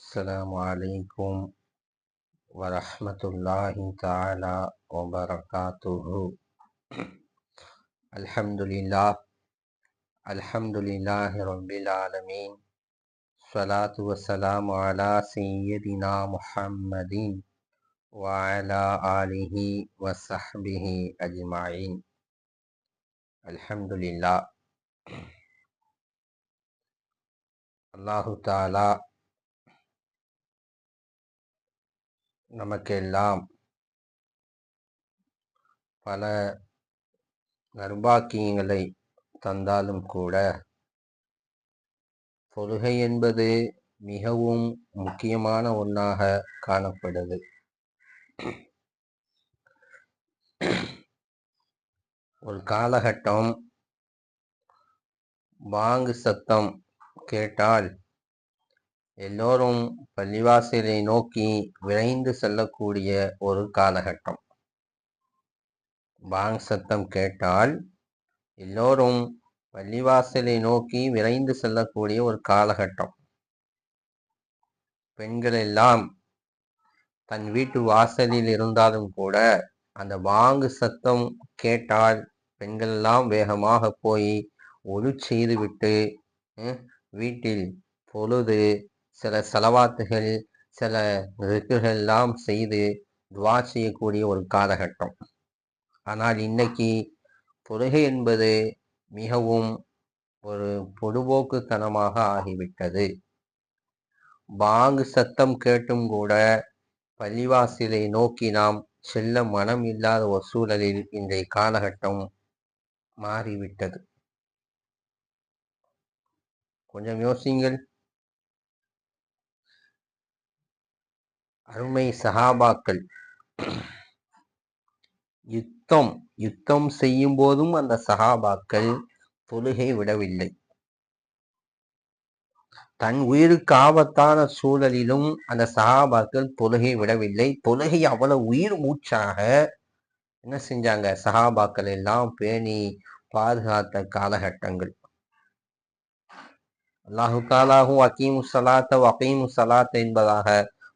السلام عليكم ورحمة الله تعالى وبركاته. الحمد لله الحمد لله رب العالمين الصلاة والسلام على سيدنا محمد وعلى آله وصحبه أجمعين. الحمد لله. الله تعالى நமக்கெல்லாம் பல நர்பாக்கியங்களை தந்தாலும் கூட தொழுகை என்பது மிகவும் முக்கியமான ஒன்றாக காணப்படுது. ஒரு காலகட்டம் பாங்கு சத்தம் கேட்டால் எல்லோரும் பள்ளிவாசலை நோக்கி விரைந்து செல்லக்கூடிய ஒரு காலகட்டம். பாங் சத்தம் கேட்டால் எல்லோரும் பள்ளிவாசலை நோக்கி விரைந்து செல்லக்கூடிய ஒரு காலகட்டம். பெண்கள் எல்லாம் தன் வீட்டு வாசலில் இருந்தாலும் கூட அந்த வாங்கு சத்தம் கேட்டால் பெண்கள் எல்லாம் வேகமாக போய் ஒழு செய்துவிட்டு வீட்டில் பொழுது சில செலவாத்துகள் சில ரிக்குகள் எல்லாம் செய்து துவா செய்யக்கூடிய ஒரு காலகட்டம். ஆனால் இன்னைக்கு தொழுகை என்பது மிகவும் ஒரு பொதுபோக்குத்தனமாக ஆகிவிட்டது. பாங்கு சத்தம் கேட்டும் கூட பள்ளிவாசலை நோக்கி நாம் செல்ல மனம் இல்லாத ஒரு சூழலில் இன்றைய காலகட்டம் மாறிவிட்டது. கொஞ்சம் யோசிங்கள் அருமை சகாபாக்கள் யுத்தம் யுத்தம் செய்யும் போதும் அந்த சகாபாக்கள் தொழுகை விடவில்லை. தன் உயிருக்கு ஆபத்தான சூழலிலும் அந்த சகாபாக்கள் தொழுகை விடவில்லை. தொழுகை அவ்வளவு உயிர் மூச்சாக என்ன செஞ்சாங்க? சகாபாக்கள் எல்லாம் பேணி பாதுகாத்த காலகட்டங்கள். அல்லாஹு தாலாகும் அக்கீமு சலாத்த வக்கீமு சலாத்த என்பதாக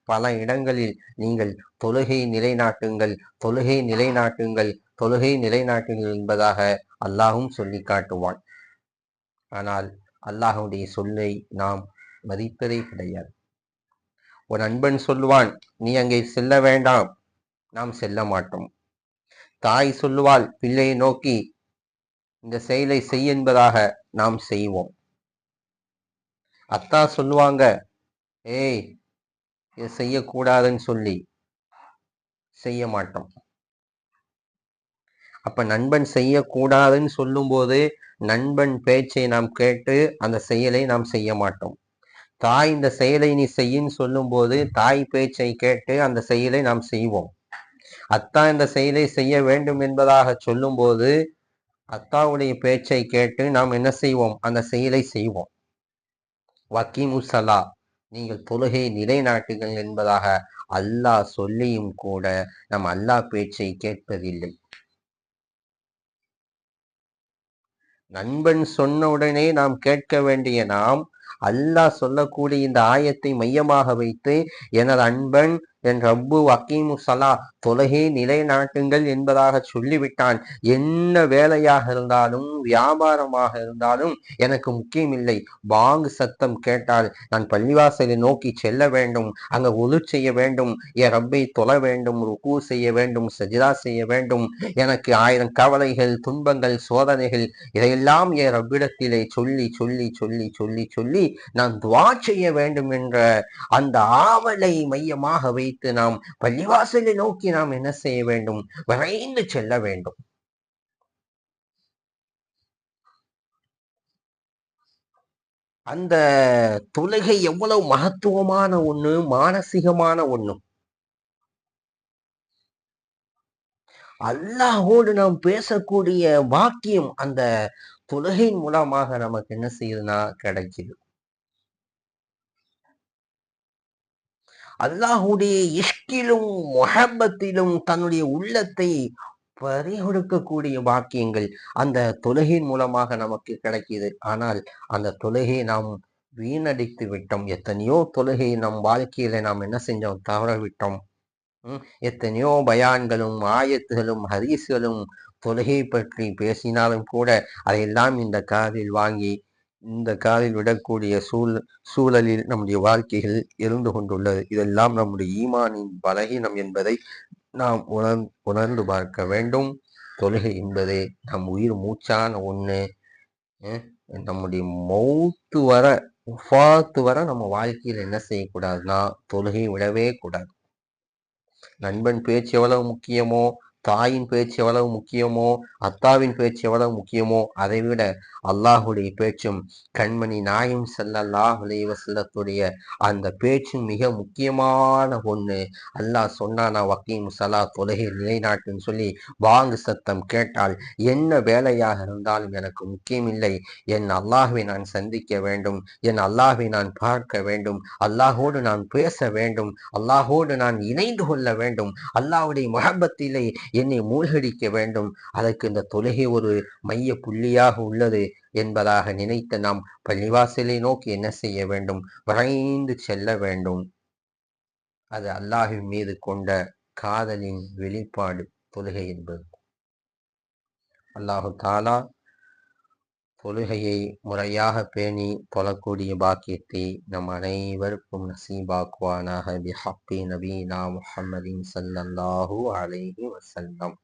பல இடங்களில் நீங்கள் தொழுகை நிலைநாட்டுங்கள் தொழுகை நிலைநாட்டுங்கள் தொழுகை நிலைநாட்டுங்கள் என்பதாக அல்லாஹும் சொல்லி காட்டுவான். ஆனால் அல்லாஹுடைய சொல்லை நாம் மதிப்பதே கிடையாது. ஒரு அன்பன் சொல்லுவான் நீ அங்கே செல்ல வேண்டாம் நாம் செல்ல மாட்டோம். தாய் சொல்லுவாள் பிள்ளையை நோக்கி இந்த செயலை செய் என்பதாக நாம் செய்வோம். அத்தா சொல்லுவாங்க ஏய் இதை செய்யக்கூடாதுன்னு சொல்லி செய்ய மாட்டோம். அப்ப நண்பன் செய்யக்கூடாதுன்னு சொல்லும்போது நண்பன் பேச்சை நாம் கேட்டு அந்த செயலை நாம் செய்ய மாட்டோம். தாய் இந்த செயலை நீ செய்யின்னு சொல்லும்போது தாய் பேச்சை கேட்டு அந்த செயலை நாம் செய்வோம். அத்தா இந்த செயலை செய்ய வேண்டும் என்பதாக சொல்லும்போது அத்தாவுடைய பேச்சை கேட்டு நாம் என்ன செய்வோம்? அந்த செயலை செய்வோம். வக்கீமுசலா நீங்கள் தொழுகை நிலைநாட்டுங்கள் என்பதாக அல்லாஹ் சொல்லியும் கூட நம் அல்லாஹ் பேச்சை கேட்பதில்லை. நண்பன் சொன்ன உடனே நாம் கேட்க வேண்டிய நாம் அல்லாஹ் சொல்லக்கூடிய இந்த ஆயத்தை மையமாக வைத்து எனது அன்பன் என் ரப்பு வக்கீமு சலா தொலகே நிலைநாட்டுங்கள் என்பதாக சொல்லிவிட்டான். என்ன வேலையாக இருந்தாலும் வியாபாரமாக இருந்தாலும் எனக்கு முக்கியமில்லை. பாங்கு சத்தம் கேட்டால் நான் பள்ளிவாசலை நோக்கி செல்ல வேண்டும். அங்க ஒழு செய்ய வேண்டும். என் ரப்பை தொல வேண்டும். ருக்கு செய்ய வேண்டும். சஜிதா செய்ய வேண்டும். எனக்கு ஆயிரம் கவலைகள் துன்பங்கள் சோதனைகள். இதையெல்லாம் என் ரப்பிடத்திலே சொல்லி சொல்லி சொல்லி சொல்லி சொல்லி நான் துவா செய்ய வேண்டும் என்ற அந்த ஆவலை மையமாக வைத்து நாம் பள்ளிவாசலை நோக்கி நாம் என்ன செய்ய வேண்டும்? விரைந்து செல்ல வேண்டும். அந்த தொழுகை எவ்வளவு மகத்துவமான ஒண்ணு மானசீகமான ஒண்ணு. அல்லாஹோடு நாம் பேசக்கூடிய வாக்கியம் அந்த தொழுகையின் மூலமாக நமக்கு என்ன செய்யுதுன்னா கிடைக்குது. அல்லாஹுடைய இஷ்கிலும் மொஹப்பத்திலும் தன்னுடைய உள்ளத்தை பறிகொடுக்கக்கூடிய வாக்கியங்கள் அந்த தொழுகையின் மூலமாக நமக்கு கிடைக்கிது. ஆனால் அந்த தொழுகையை நாம் வீணடித்து விட்டோம். எத்தனையோ தொழுகையை நம் வாழ்க்கையில நாம் என்ன செஞ்சோம்? தவற விட்டோம் எத்தனையோ பயான்களும் ஆயத்துகளும் ஹரிசுகளும் தொழுகை பற்றி பேசினாலும் கூட அதையெல்லாம் இந்த காதில் வாங்கி இந்த காலில் விடக்கூடிய சூழ் சூழலில் நம்முடைய வாழ்க்கைகள் இருந்து கொண்டுள்ளது. இதெல்லாம் நம்முடைய ஈமானின் பலகீனம் என்பதை நாம் உணர் உணர்ந்து பார்க்க வேண்டும். தொழுகை என்பது நம் உயிர் மூச்சான ஒன்று நம்முடைய மௌத்து வர உஃபாத்து வர நம்ம வாழ்க்கையில் என்ன செய்யக்கூடாதுன்னா தொழுகை விடவே கூடாது. நண்பன் பேச்சு எவ்வளவு முக்கியமோ தாயின் பேச்சு எவ்வளவு முக்கியமோ அத்தாவின் பேச்சு எவ்வளவு முக்கியமோ அதை விட அல்லாஹுடைய பேச்சும் கண்மணி நாயும் செல்லல்லாஹ் செல்லத்துடைய அந்த பேச்சும் மிக முக்கியமான ஒண்ணு. அல்லாஹ் சொன்னானா வக்கீம் சலா தொலகை நிலைநாட்டுன்னு சொல்லி வாங்கு சத்தம் கேட்டால் என்ன வேலையாக இருந்தாலும் எனக்கு முக்கியமில்லை என் அல்லாஹுவை நான் சந்திக்க வேண்டும். என் அல்லாஹை நான் பார்க்க வேண்டும். அல்லாஹோடு நான் பேச வேண்டும். அல்லாஹோடு நான் இணைந்து கொள்ள வேண்டும். அல்லாஹுடைய முகபத்திலே என்னை மூழ்கடிக்க வேண்டும். அதற்கு இந்த தொழுகை ஒரு மைய புள்ளியாக உள்ளது என்பதாக நினைத்த நாம் பள்ளிவாசலை நோக்கி என்ன செய்ய வேண்டும்? விரைந்து செல்ல வேண்டும். அது அல்லாஹின் மீது கொண்ட காதலின் வெளிப்பாடு. தொழுகை என்பது. அல்லாஹு தாலா தொழுகையை முறையாக பேணி தொழக்கூடிய பாக்கியத்தை நம் அனைவருக்கும் நசீபாக்குவானாக. பிஹப்பி நபீனா முஹம்மதின் சல்லல்லாஹூ அலைஹி வசல்லம்